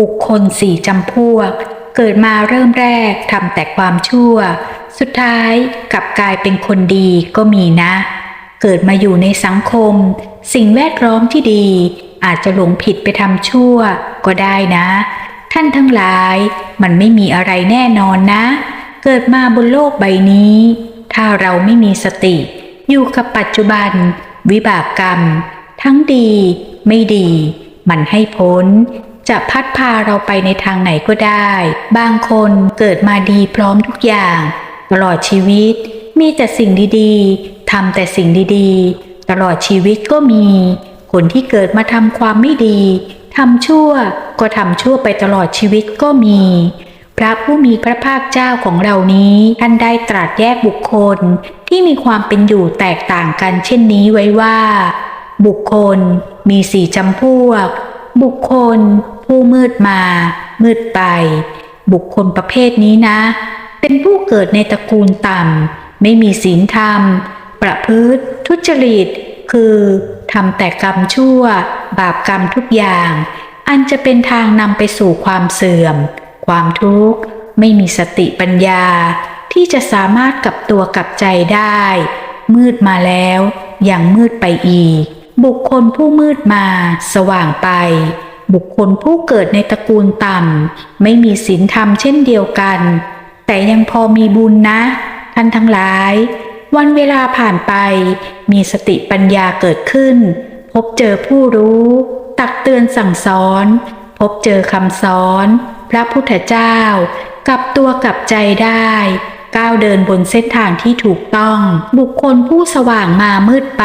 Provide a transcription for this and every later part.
บุคคลสี่จำพวก เกิดมาเริ่มแรกทำแต่ความชั่ว สุดท้ายกลับกลายเป็นคนดีก็มีนะ เกิดมาอยู่ในสังคม สิ่งแวดล้อมที่ดี อาจจะหลงผิดไปทำชั่วก็ได้นะ ท่านทั้งหลายมันไม่มีอะไรแน่นอนนะ เกิดมาบนโลกใบนี้ ถ้าเราไม่มีสติ อยู่กับปัจจุบัน วิบากกรรม ทั้งดี ไม่ดี มันให้พ้น จะพัดพาเราไปในทางไหนก็ได้ บางคนเกิดมาดีพร้อมทุกอย่าง ตลอดชีวิตมีแต่สิ่งดีๆทำแต่สิ่งดีๆ ตลอดชีวิตก็มี คนที่เกิดมาทำความไม่ดีทำชั่วก็ทำชั่วไปตลอดชีวิตก็มี พระผู้มีพระภาคเจ้าของเรานี้ท่านได้ตรัสแยกบุคคลที่มีความเป็นอยู่แตกต่างกันเช่นนี้ไว้ว่า บุคคลมีสี่จำพวก บุคคล ผู้มืดมา มืดไป บุคคลประเภทนี้นะ เป็นผู้เกิดในตระกูลต่ำ ไม่มีศีลธรรม ประพฤติทุจริต คือทำแต่กรรมชั่ว บาปกรรมทุกอย่าง อันจะเป็นทางนำไปสู่ความเสื่อม ความทุกข์ ไม่มีสติปัญญา ที่จะสามารถกลับตัวกลับใจได้ มืดมาแล้วยังมืดไปอีก บุคคลผู้มืดมา สว่างไป บุคคลผู้เกิดในตระกูลต่ำ ไม่มีศีลธรรมเช่นเดียวกัน แต่ยังพอมีบุญนะ ท่านทั้งหลาย วันเวลาผ่านไป มีสติปัญญาเกิดขึ้น พบเจอผู้รู้ ตักเตือนสั่งสอน พบเจอคำสอน พระพุทธเจ้า กลับตัวกลับใจได้ก้าวเดินบนเส้นทางที่ถูกต้อง บุคคลผู้สว่างมามืดไป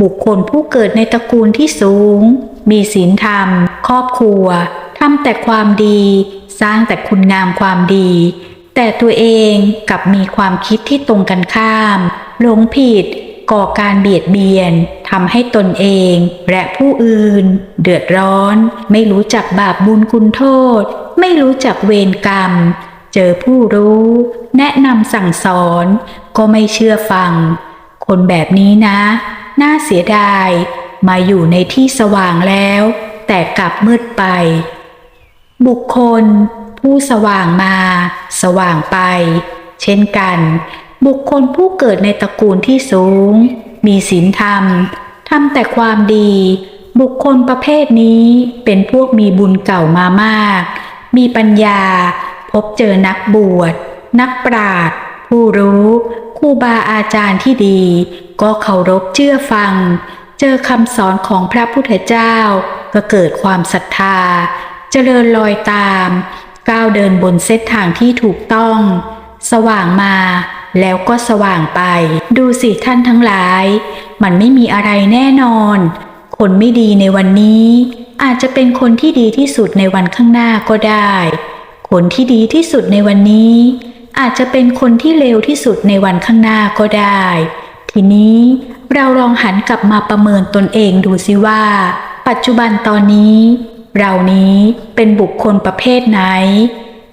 บุคคลผู้เกิดในตระกูลที่สูง มีศีลธรรม ครอบครัวทำแต่ความดี สร้างแต่คุณงามความดี แต่ตัวเองกลับมีความคิดที่ตรงกันข้าม หลงผิด ก่อการเบียดเบียนทำให้ตนเอง และผู้อื่น เดือดร้อน ไม่รู้จักบาปบุญคุณโทษ ไม่รู้จักเวรกรรม เจอผู้รู้ แนะนำสั่งสอน ก็ไม่เชื่อฟัง คนแบบนี้นะ น่าเสียดาย มาอยู่ในที่สว่างแล้ว แต่กลับมืดไป บุคคล ผู้สว่างมา สว่างไป เช่นกัน บุคคลผู้เกิดในตระกูลที่สูง มีศีลธรรมทำแต่ความดี บุคคลประเภทนี้เป็นพวกมีบุญเก่ามามาก มีปัญญา พบเจอนักบวช นักปราชญ์ผู้รู้ รูบาอาจารย์ที่ดี ก็เคารพเชื่อฟัง เจอคำสอนของพระพุทธเจ้า ก็เกิดความศรัทธา เจริญรอยตาม ก้าวเดินบนเส้นทางที่ถูกต้อง สว่างมาแล้วก็สว่างไป ดูสิท่านทั้งหลาย มันไม่มีอะไรแน่นอน คนไม่ดีในวันนี้ อาจจะเป็นคนที่ดีที่สุดในวันข้างหน้าก็ได้ คนที่ดีที่สุดในวันนี้ อาจจะเป็นคนที่เลวที่สุดในวันข้างหน้าก็ได้ ทีนี้เราลองหันกลับมาประเมินตนเองดูสิว่า ปัจจุบันตอนนี้ เรานี้เป็นบุคคลประเภทไหน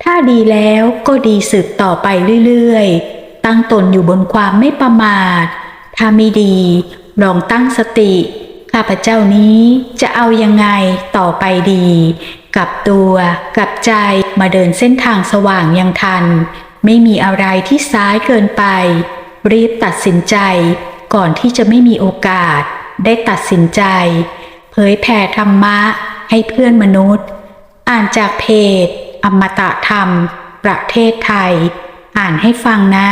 ถ้าดีแล้วก็ดีสืบต่อไปเรื่อยๆ ตั้งตนอยู่บนความไม่ประมาท ถ้าไม่ดี ลองตั้งสติ ข้าพเจ้านี้จะเอายังไงต่อไปดี กับตัว กับใจมาเดินเส้นทางสว่างยังทัน ไม่มีอะไรที่ซ้ายเกินไป รีบตัดสินใจ ก่อนที่จะไม่มีโอกาส ได้ตัดสินใจ เผยแผ่ธรรมะให้เพื่อนมนุษย์ อ่านจากเพจอมตะธรรม ประเทศไทย อ่านให้ฟังนะ